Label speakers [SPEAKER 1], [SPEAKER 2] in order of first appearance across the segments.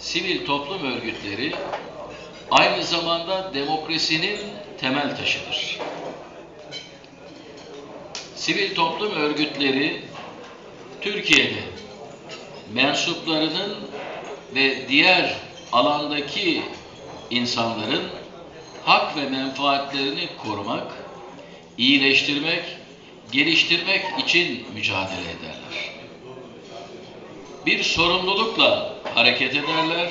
[SPEAKER 1] sivil toplum örgütleri aynı zamanda demokrasinin temel taşıdır. Sivil toplum örgütleri Türkiye'de mensuplarının ve diğer alandaki insanların hak ve menfaatlerini korumak, iyileştirmek, geliştirmek için mücadele ederler. Bir sorumlulukla hareket ederler,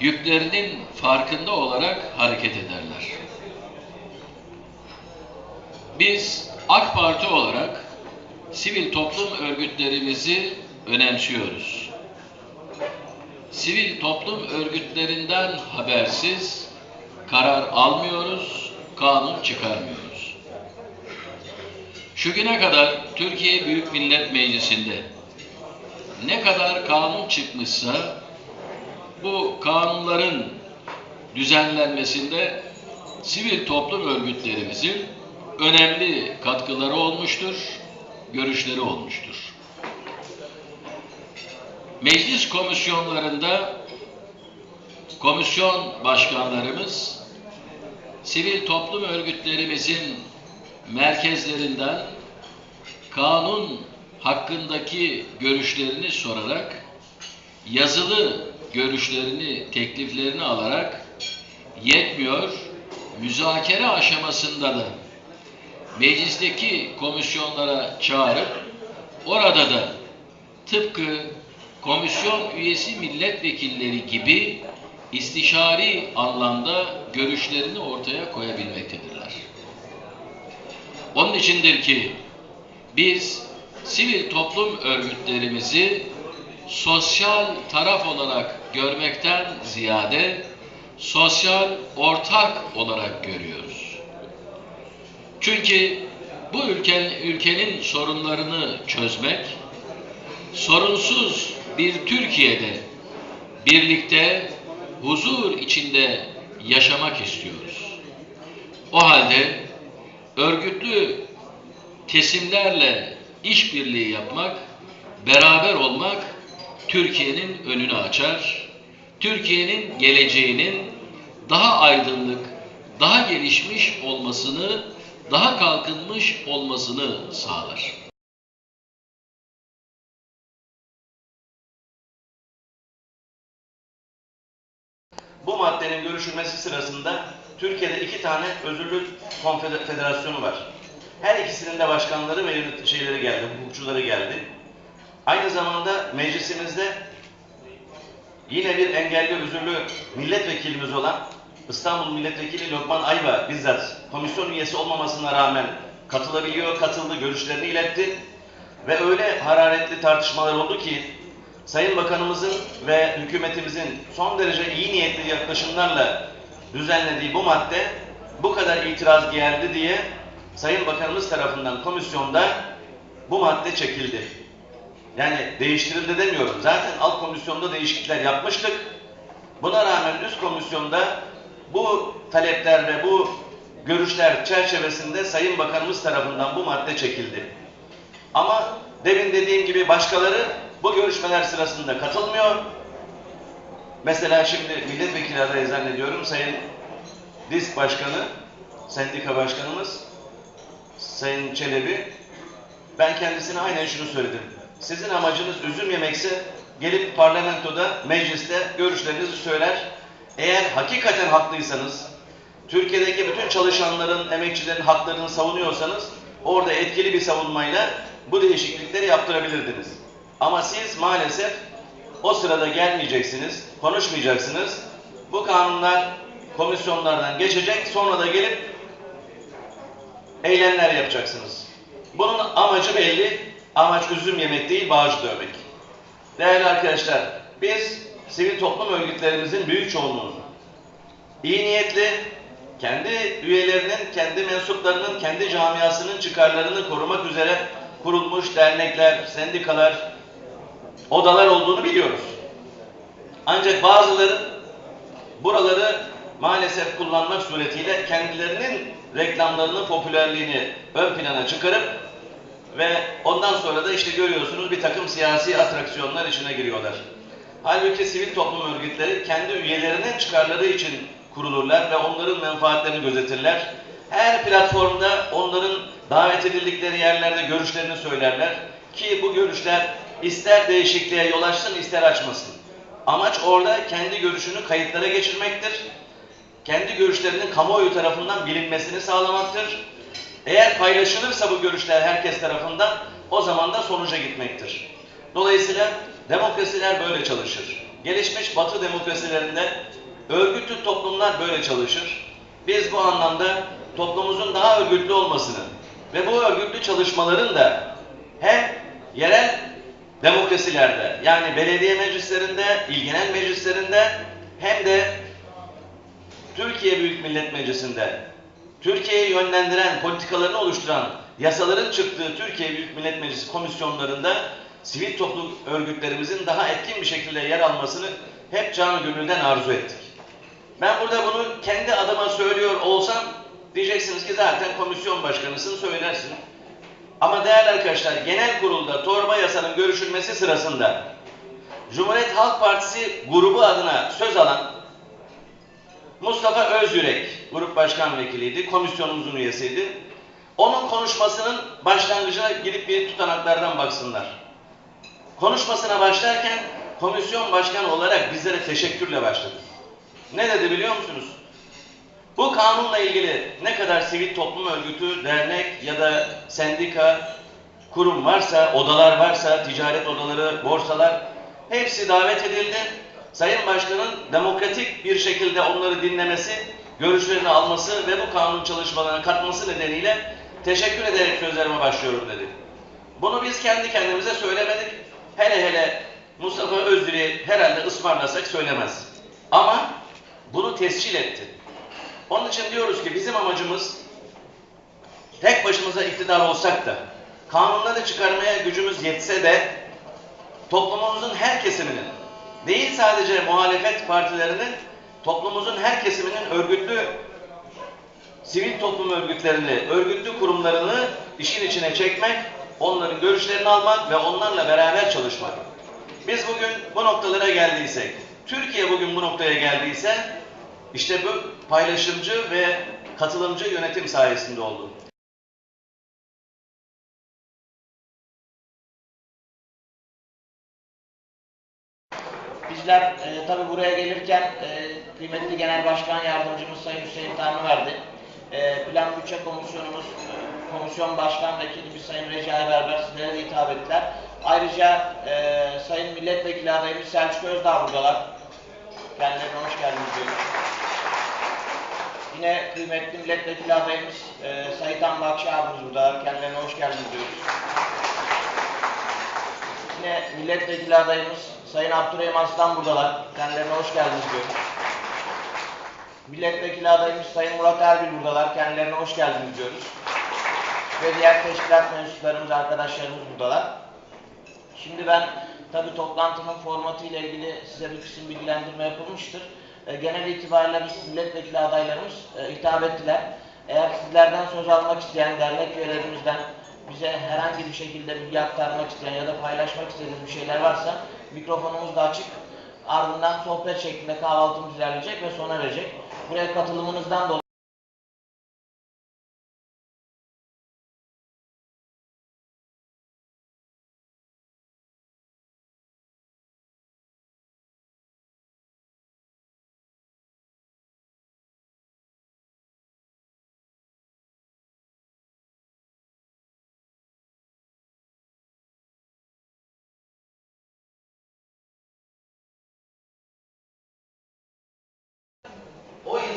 [SPEAKER 1] yüklerinin farkında olarak hareket ederler. Biz AK Parti olarak sivil toplum örgütlerimizi önemsiyoruz. Sivil toplum örgütlerinden habersiz karar almıyoruz, kanun çıkarmıyoruz. Şu güne kadar Türkiye Büyük Millet Meclisi'nde ne kadar kanun çıkmışsa bu kanunların düzenlenmesinde sivil toplum örgütlerimizin önemli katkıları olmuştur, görüşleri olmuştur. Meclis komisyonlarında komisyon başkanlarımız sivil toplum örgütlerimizin merkezlerinden kanun hakkındaki görüşlerini sorarak yazılı görüşlerini, tekliflerini alarak yetmiyor, müzakere aşamasında da meclisteki komisyonlara çağırıp orada da tıpkı komisyon üyesi milletvekilleri gibi istişari anlamda görüşlerini ortaya koyabilmektedirler. Onun içindir ki biz sivil toplum örgütlerimizi sosyal taraf olarak görmekten ziyade sosyal ortak olarak görüyoruz. Çünkü bu ülkenin, ülkenin sorunlarını çözmek, sorunsuz bir Türkiye'de birlikte huzur içinde yaşamak istiyoruz. O halde örgütlü kesimlerle işbirliği yapmak, beraber olmak Türkiye'nin önünü açar. Türkiye'nin geleceğinin daha aydınlık, daha gelişmiş olmasını, daha kalkınmış olmasını sağlar.
[SPEAKER 2] Bu maddenin görüşülmesi sırasında Türkiye'de iki tane özürlü konfederasyonu var. Her ikisinin de başkanları ve yönet- şeyleri geldi, hukukçuları geldi. Aynı zamanda meclisimizde yine bir engelli özürlü milletvekilimiz olan İstanbul Milletvekili Lokman Ayva bizzat komisyon üyesi olmamasına rağmen katılabiliyor, katıldı, görüşlerini iletti. Ve öyle hararetli tartışmalar oldu ki Sayın Bakanımızın ve hükümetimizin son derece iyi niyetli yaklaşımlarla düzenlediği bu madde bu kadar itiraz geldi diye Sayın Bakanımız tarafından komisyonda bu madde çekildi. Yani değiştirildi demiyorum. Zaten alt komisyonda değişiklikler yapmıştık. Buna rağmen üst komisyonda bu talepler ve bu görüşler çerçevesinde Sayın Bakanımız tarafından bu madde çekildi. Ama demin dediğim gibi başkaları bu görüşmeler sırasında katılmıyor. Mesela şimdi milletvekili adayı zannediyorum Sayın DİSK Başkanı, sendika başkanımız Sayın Çelebi. Ben kendisine aynen şunu söyledim. Sizin amacınız üzüm yemekse gelip parlamentoda, mecliste görüşlerinizi söyler. Eğer hakikaten haklıysanız, Türkiye'deki bütün çalışanların, emekçilerin haklarını savunuyorsanız orada etkili bir savunmayla bu değişiklikleri yaptırabilirdiniz. Ama siz maalesef o sırada gelmeyeceksiniz, konuşmayacaksınız. Bu kanunlar komisyonlardan geçecek, sonra da gelip eylemler yapacaksınız. Bunun amacı belli, amaç üzüm yemek değil, bağcı dövmek. Değerli arkadaşlar, biz sivil toplum örgütlerimizin büyük çoğunluğunu iyi niyetli, kendi üyelerinin, kendi mensuplarının, kendi camiasının çıkarlarını korumak üzere kurulmuş dernekler, sendikalar, odalar olduğunu biliyoruz. Ancak bazıları buraları maalesef kullanmak suretiyle kendilerinin reklamlarını, popülerliğini ön plana çıkarıp ve ondan sonra da işte görüyorsunuz bir takım siyasi atraksiyonlar içine giriyorlar. Halbuki sivil toplum örgütleri kendi üyelerinin çıkarları için kurulurlar ve onların menfaatlerini gözetirler. Her platformda onların davet edildikleri yerlerde görüşlerini söylerler ki bu görüşler ister değişikliğe yol açsın ister açmasın. Amaç orada kendi görüşünü kayıtlara geçirmektir. Kendi görüşlerinin kamuoyu tarafından bilinmesini sağlamaktır. Eğer paylaşılırsa bu görüşler herkes tarafından o zaman da sonuca gitmektir. Dolayısıyla demokrasiler böyle çalışır. Gelişmiş batı demokrasilerinde örgütlü toplumlar böyle çalışır. Biz bu anlamda toplumumuzun daha örgütlü olmasını ve bu örgütlü çalışmaların da hem yerel demokrasilerde yani belediye meclislerinde, il genel meclislerinde hem de Türkiye Büyük Millet Meclisi'nde Türkiye'yi yönlendiren, politikalarını oluşturan yasaların çıktığı Türkiye Büyük Millet Meclisi komisyonlarında sivil toplum örgütlerimizin daha etkin bir şekilde yer almasını hep canı gönülden arzu ettik. Ben burada bunu kendi adıma söylüyor olsam diyeceksiniz ki zaten komisyon başkanısın söylersin. Ama değerli arkadaşlar genel kurulda torba yasanın görüşülmesi sırasında Cumhuriyet Halk Partisi grubu adına söz alan Mustafa Özyürek grup başkan vekiliydi, komisyonumuzun üyesiydi. Onun konuşmasının başlangıcına gidip bir tutanaklardan baksınlar. Konuşmasına başlarken komisyon başkanı olarak bizlere teşekkürle başladı. Ne dedi biliyor musunuz? Bu kanunla ilgili ne kadar sivil toplum örgütü, dernek ya da sendika, kurum varsa, odalar varsa, ticaret odaları, borsalar hepsi davet edildi. Sayın Başkan'ın demokratik bir şekilde onları dinlemesi, görüşlerini alması ve bu kanun çalışmalarına katması nedeniyle teşekkür ederek sözlerime başlıyorum dedi. Bunu biz kendi kendimize söylemedik. Hele hele Mustafa Özdil'i herhalde ısmarlasak söylemez. Ama bunu tescil etti. Onun için diyoruz ki bizim amacımız tek başımıza iktidar olsak da kanunları çıkarmaya gücümüz yetse de toplumumuzun her kesiminin değil sadece muhalefet partilerinin toplumumuzun her kesiminin örgütlü sivil toplum örgütlerini, örgütlü kurumlarını işin içine çekmek, onların görüşlerini almak ve onlarla beraber çalışmak. Biz bugün bu noktalara geldiysek, Türkiye bugün bu noktaya geldiyse işte bu paylaşımcı ve katılımcı yönetim sayesinde oldu.
[SPEAKER 3] Bizler e, tabi buraya gelirken e, kıymetli Genel Başkan Yardımcımız Sayın Hüseyin Tanrıverdi, e, Plan Bütçe Komisyonumuz, e, Komisyon Başkan Vekilimiz Sayın Recai Berber sizlere de hitap ettiler. Ayrıca e, Sayın Milletvekili adayımız Selçuk Özdağ buradalar. Kendilerine hoş geldiniz diyoruz. Yine kıymetli milletvekili adayımız e, Sayın Bakşı abimiz burada. Kendilerine hoş geldiniz diyoruz. Yine milletvekili adayımız Sayın Abdurrahim Aslan buradalar. Kendilerine hoş geldiniz diyorum. Milletvekili adayımız Sayın Murat Erbil buradalar. Kendilerine hoş geldiniz diyoruz. Ve diğer teşkilat mensuplarımız, arkadaşlarımız buradalar. Şimdi ben tabi toplantının formatı ile ilgili size bir kısım bilgilendirme yapılmıştır. E, genel itibariyle biz milletvekili adaylarımız e, hitap ettiler. Eğer sizlerden söz almak isteyen dernek üyelerimizden bize herhangi bir şekilde bilgi aktarmak isteyen ya da paylaşmak istediğiniz bir şeyler varsa mikrofonumuz da açık. Ardından sohbet şeklinde kahvaltımız ilerleyecek ve sona erecek. Buraya katılımınızdan dolayı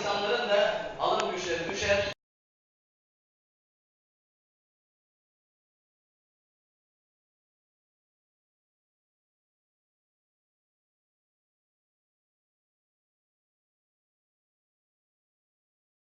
[SPEAKER 2] insanların da alım güçleri düşer.